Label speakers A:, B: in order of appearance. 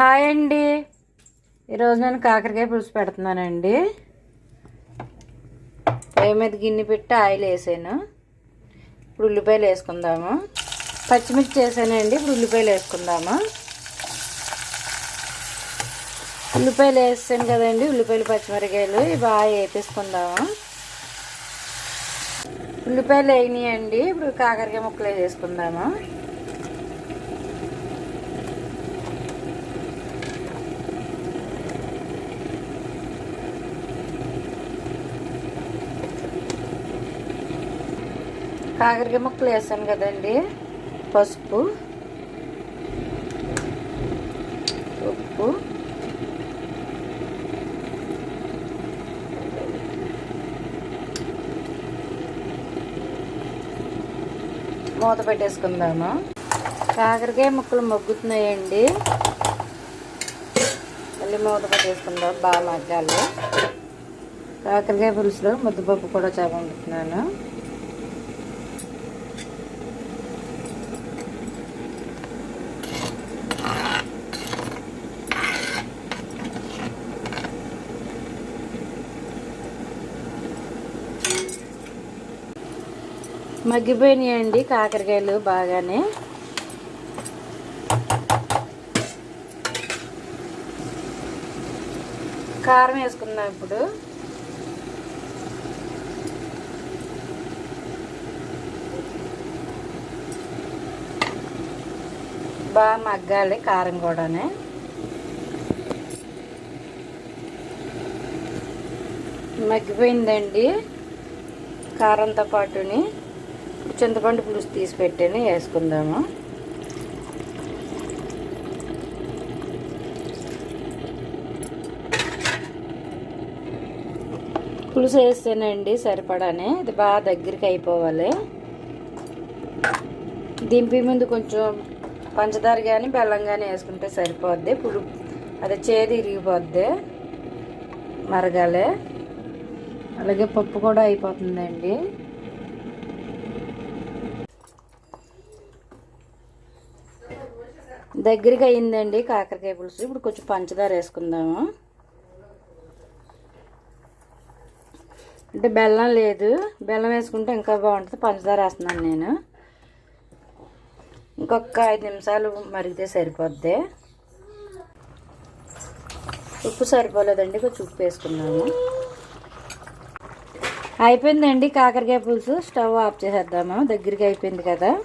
A: Hi అండి. ఈరోజు నేను కాకరకాయ పులుసు పెడుతున్నానండి. పొయ్యి మీద గిన్నె పెట్టి ఆయిల్ వేసాను. ఇప్పుడు ఉల్లిపాయలు వేసుకుందాము. పచ్చిమిర్చి వేసానండి ఇప్పుడు ఉల్లిపాయలు వేసుకుందాము. ఉల్లిపాయలు వేసాను కదండి ఉల్లిపాయలు పచ్చిమిరకాయలు ఇవి బాగా వేపేసుకుందాము. ఉల్లిపాయలు వేయినాయండి ఇప్పుడు కాకరకాయ ముక్కలు వేసుకుందాము. కాకరకాయ ముక్కలు వేసాను కదండి. పసుపు ఉప్పు మూత పెట్టేసుకుందాము. కాకరకాయ ముక్కలు మొగ్గుతున్నాయండి. మళ్ళీ మూత పెట్టేసుకుందాం బాగా మగ్గాలి. కాకరకాయ పులుసులో ముద్దపప్పు కూడా చాలా మగ్గిపోయినాయండి కాకరకాయలు బాగానే. కారం వేసుకుందాం ఇప్పుడు. బాగా మగ్గాలి కారం కూడానే. మగ్గిపోయిందండి కారంతో పాటుని. చింతపండు పులుసు తీసి పెట్టేనే వేసుకుందాము. పులుసు వేస్తేనండి సరిపడానే. ఇది బాగా దగ్గరికి అయిపోవాలి. దింపి ముందు కొంచెం పంచదార కానీ బెల్లం కానీ వేసుకుంటే సరిపోద్ది. పులు అది చేదు ఇరిగిపోద్ది. మరగాలి. అలాగే పప్పు కూడా అయిపోతుందండి. దగ్గరికి అయిందండి కాకరకాయ పులుసు. ఇప్పుడు కొంచెం పంచదార వేసుకుందాము. అంటే బెల్లం లేదు. బెల్లం వేసుకుంటే ఇంకా బాగుంటుంది. పంచదార వేస్తున్నాను నేను. ఇంకొక ఐదు నిమిషాలు మరిగితే సరిపోద్ది. ఉప్పు సరిపోలేదండి. కొంచెం ఉప్పు వేసుకున్నాము అయిపోయిందండి కాకరకాయ పులుసు. స్టవ్ ఆఫ్ చేసేద్దాము. దగ్గరికి అయిపోయింది కదా.